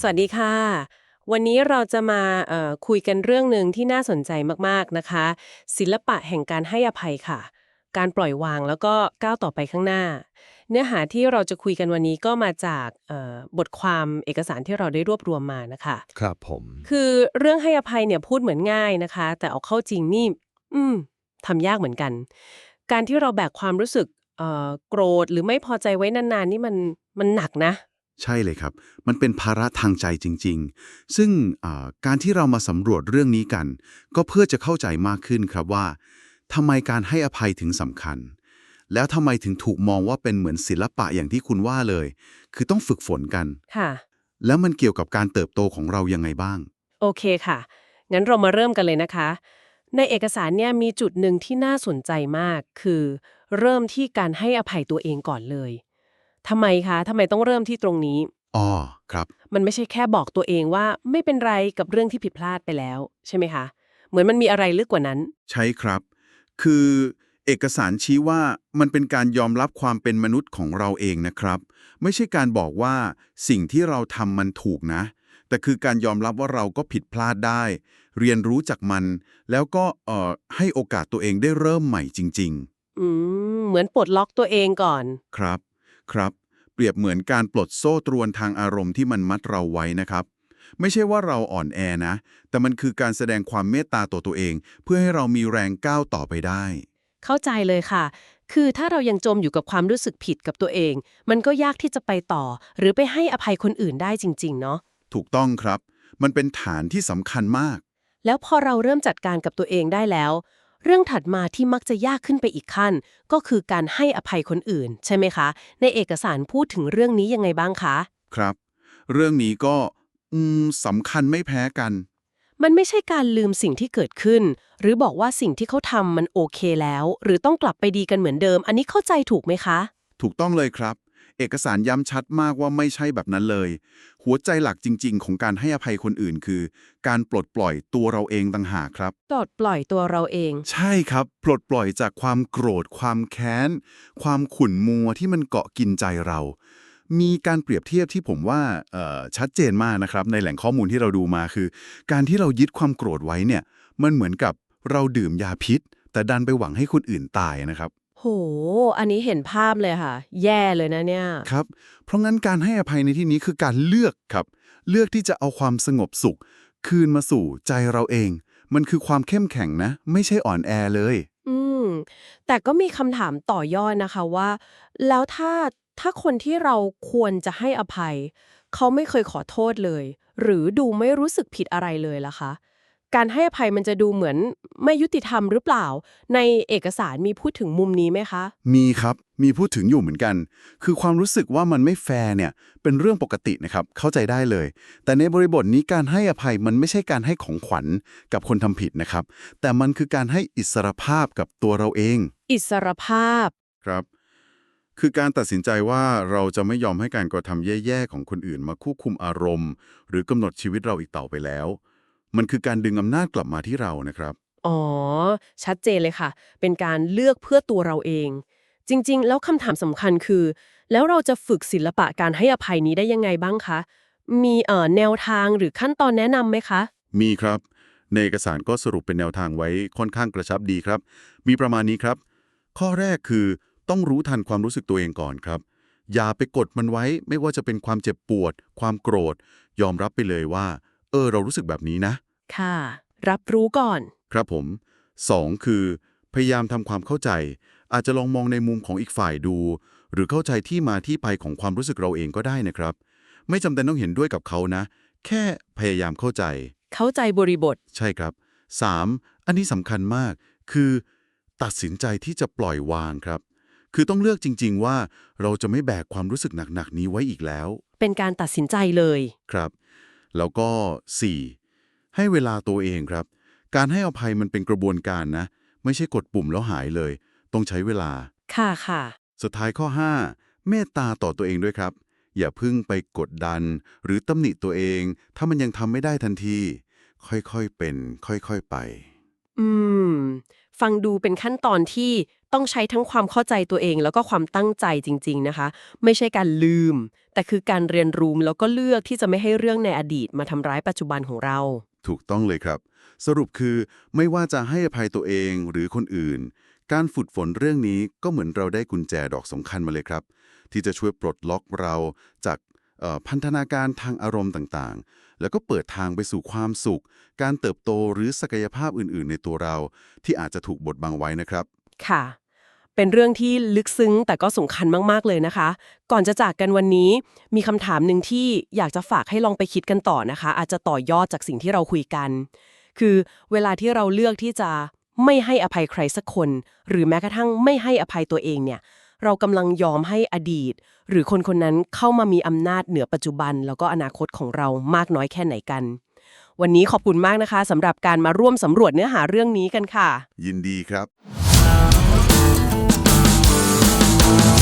สวัสดีค่ะ วันนี้เราจะมาเอ่อคุยกันเรื่องหนึ่งที่น่าสนใจมากๆนะคะ ศิลปะแห่งการให้อภัยค่ะ การปล่อยวางแล้วก็ก้าวต่อไปข้างหน้า เนื้อหาที่เราจะคุยกันวันนี้ก็มาจากเอ่อบทความเอกสารที่เราได้รวบรวมมานะคะ ครับผม คือเรื่องให้อภัยเนี่ยพูดเหมือนง่ายนะคะ แต่เอาเข้าจริงนี่ อืมทำยากเหมือนกัน การที่เราแบกความรู้สึกเอ่อโกรธหรือไม่พอใจไว้นานๆ นี่มันมันหนักนะ ใช่เลยครับ มันเป็นภาระทางใจจริง ๆ ซึ่งอ่าการที่เรามาสำรวจเรื่องนี้กัน ก็เพื่อจะเข้าใจมากขึ้นครับว่าทำไมการให้อภัยถึงสำคัญ แล้วทำไมถึงถูกมองว่าเป็นเหมือนศิลปะอย่างที่คุณว่าเลย คือต้องฝึกฝนกันค่ะแล้วมันเกี่ยวกับการเติบโตของเรายังไงบ้าง โอเคค่ะ งั้นเรามาเริ่มกันเลยนะคะ ในเอกสารเนี่ยมีจุดหนึ่งที่น่าสนใจมาก คือ เริ่มที่การให้อภัยตัวเองก่อนเลย ทำไมคะทำไมต้องเริ่มที่ตรงนี้ อ๋อครับ มันไม่ใช่แค่บอกตัวเองว่าไม่เป็นไรกับเรื่องที่ผิดพลาดไปแล้ว ใช่ไหมคะ เหมือนมันมีอะไรลึกกว่านั้น ใช่ครับ คือเอกสารชี้ว่ามันเป็นการยอมรับความเป็นมนุษย์ของเราเองนะครับ ไม่ใช่การบอกว่าสิ่งที่เราทำมันถูกนะ แต่คือการยอมรับว่าเราก็ผิดพลาดได้ เรียนรู้จากมัน แล้วก็เอ่อให้โอกาสตัวเองได้เริ่มใหม่จริง อืมเหมือนปลดล็อกตัวเองก่อน ๆ ครับ ครับ เปรียบเหมือนการปลดโซ่ตรวนทางอารมณ์ที่มันมัดเราไว้นะครับ ไม่ใช่ว่าเราอ่อนแอนะ แต่มันคือการแสดงความเมตตาต่อตัวเอง เพื่อให้เรามีแรงก้าวต่อไปได้ เข้าใจเลยค่ะ คือถ้าเรายังจมอยู่กับความรู้สึกผิดกับตัวเอง มันก็ยากที่จะไปต่อ หรือไปให้อภัยคนอื่นได้จริง ๆ เนาะถูกต้องครับ มันเป็นฐานที่สำคัญมาก แล้วพอเราเริ่มจัดการกับตัวเองได้แล้ว เรื่องถัดมาที่มักจะยากขึ้นไปอีกขั้น ก็คือการให้อภัยคนอื่น ใช่ไหมคะ ในเอกสารพูดถึงเรื่องนี้ยังไงบ้างคะ ครับ เรื่องนี้ก็อืมสำคัญไม่แพ้กัน มันไม่ใช่การลืมสิ่งที่เกิดขึ้น หรือบอกว่าสิ่งที่เขาทำมันโอเคแล้ว หรือต้องกลับไปดีกันเหมือนเดิม อันนี้เข้าใจถูกไหมคะ ถูกต้องเลยครับ เอกสารย้ำชัดมากว่าไม่ใช่แบบนั้นเลย หัวใจหลักจริง ๆ ของการให้อภัยคนอื่นคือ การปลดปล่อยตัวเราเองต่างหากครับ ปลดปล่อยตัวเราเอง ใช่ครับ ปลดปล่อยจากความโกรธ ความแค้น ความขุ่นมัวที่มันเกาะกินใจเรา มีการเปรียบเทียบที่ผมว่าเอ่อชัดเจนมากนะครับ ในแหล่งข้อมูลที่เราดูมาคือ การที่เรายึดความโกรธไว้เนี่ย มันเหมือนกับเราดื่มยาพิษ แต่ดันไปหวังให้คนอื่นตายนะครับ โห อันนี้เห็นภาพเลยค่ะ แย่เลยนะเนี่ย ครับ เพราะงั้นการให้อภัยในที่นี้คือการเลือกครับ เลือกที่จะเอาความสงบสุข คืนมาสู่ใจเราเอง มันคือความเข้มแข็งนะ ไม่ใช่อ่อนแอเลย อืม แต่ก็มีคำถามต่อยอดนะคะว่า แล้วถ้าถ้าคนที่เราควรจะให้อภัย เขาไม่เคยขอโทษเลย หรือดูไม่รู้สึกผิดอะไรเลยล่ะคะ การให้อภัยมันจะดูเหมือนไม่ยุติธรรมหรือเปล่า ในเอกสารมีพูดถึงมุมนี้ไหมคะ มีครับ มีพูดถึงอยู่เหมือนกัน คือความรู้สึกว่ามันไม่แฟร์เนี่ย เป็นเรื่องปกตินะครับ เข้าใจได้เลย แต่ในบริบทนี้การให้อภัยมันไม่ใช่การให้ของขวัญกับคนทำผิดนะครับ แต่มันคือการให้อิสรภาพกับตัวเราเอง อิสรภาพ ครับ คือการตัดสินใจว่าเราจะไม่ยอมให้การกระทำแย่ๆของคนอื่นมาควบคุมอารมณ์ หรือกำหนดชีวิตเราอีกต่อไปแล้ว มันคือการดึงอำนาจกลับมาที่เรานะครับ อ๋อ ชัดเจนเลยค่ะ เป็นการเลือกเพื่อตัวเราเอง จริง ๆ แล้วคำถามสำคัญคือ แล้วเราจะฝึกศิลปะการให้อภัยนี้ได้ยังไงบ้างคะ มีเอ่อแนวทางหรือขั้นตอนแนะนำไหมคะ มีครับ ในเอกสารก็สรุปเป็นแนวทางไว้ค่อนข้างกระชับดีครับ มีประมาณนี้ครับ ข้อแรกคือต้องรู้ทันความรู้สึกตัวเองก่อนครับ อย่าไปกดมันไว้ไม่ว่าจะเป็นความเจ็บปวด ความโกรธ ยอมรับไปเลยว่า เออ เรารู้สึกแบบนี้นะ ค่ะ รับรู้ก่อน ครับผม 2. คือ พยายามทำความเข้าใจ อาจจะลองมองในมุมของอีกฝ่ายดู หรือเข้าใจที่มาที่ไปของความรู้สึกเราเองก็ได้นะครับ ไม่จำเป็นต้องเห็นด้วยกับเขานะ แค่พยายามเข้าใจ เข้าใจบริบท ใช่ครับ 3. อันนี้สำคัญมาก คือ ตัดสินใจที่จะปล่อยวางครับ คือต้องเลือกจริง ๆ ว่าเราจะไม่แบกความรู้สึกหนักๆนี้ไว้อีกแล้ว เป็นการตัดสินใจเลย ครับ แล้วก็ 4. ให้เวลาตัวเองครับ การให้อภัยมันเป็นกระบวนการนะ ไม่ใช่กดปุ่มแล้วหายเลย ต้องใช้เวลา ค่ะค่ะ สุดท้ายข้อ 5 เมตตาต่อตัวเองด้วยครับ อย่าเพึ่งไปกดดัน หรือตำหนิตัวเอง ถ้ามันยังทำไม่ได้ทันที ค่อยๆเป็น ค่อยๆไป อืม ฟังดูเป็นขั้นตอนที่ ต้องใช้ทั้งความเข้าใจตัวเองแล้วก็ความตั้งใจจริง ๆนะคะ ไม่ใช่การลืม แต่คือการเรียนรู้แล้วก็เลือกที่จะไม่ให้เรื่องในอดีตมาทำร้ายปัจจุบันของเรา ถูกต้องเลยครับ สรุปคือไม่ว่าจะให้อภัยตัวเองหรือคนอื่น การฝึกฝนเรื่องนี้ก็เหมือนเราได้กุญแจดอกสำคัญมาเลยครับ ที่จะช่วยปลดล็อกเราจากพันธนาการทางอารมณ์ต่างๆ แล้วก็เปิดทางไปสู่ความสุข การเติบโตหรือศักยภาพอื่นๆ ในตัวเรา ที่อาจจะถูกบดบังไว้นะครับ ค่ะ เป็นเรื่องที่ลึกซึ้งแต่ก็สำคัญมาก ๆ เลยนะคะ ก่อนจะจากกันวันนี้ มีคำถามหนึ่งที่อยากจะฝากให้ลองไปคิดกันต่อนะคะ อาจจะต่อยอดจากสิ่งที่เราคุยกัน คือเวลาที่เราเลือกที่จะไม่ให้อภัยใครสักคน หรือแม้กระทั่งไม่ให้อภัยตัวเองเนี่ยเรากำลังยอมให้อดีต หรือคนคนนั้นเข้ามามีอำนาจเหนือปัจจุบัน แล้วก็อนาคตของเรามากน้อยแค่ไหนกัน วันนี้ขอบคุณมากนะคะสำหรับการมาร่วมสำรวจเนื้อหาเรื่องนี้กันค่ะ ยินดีครับ Thank you.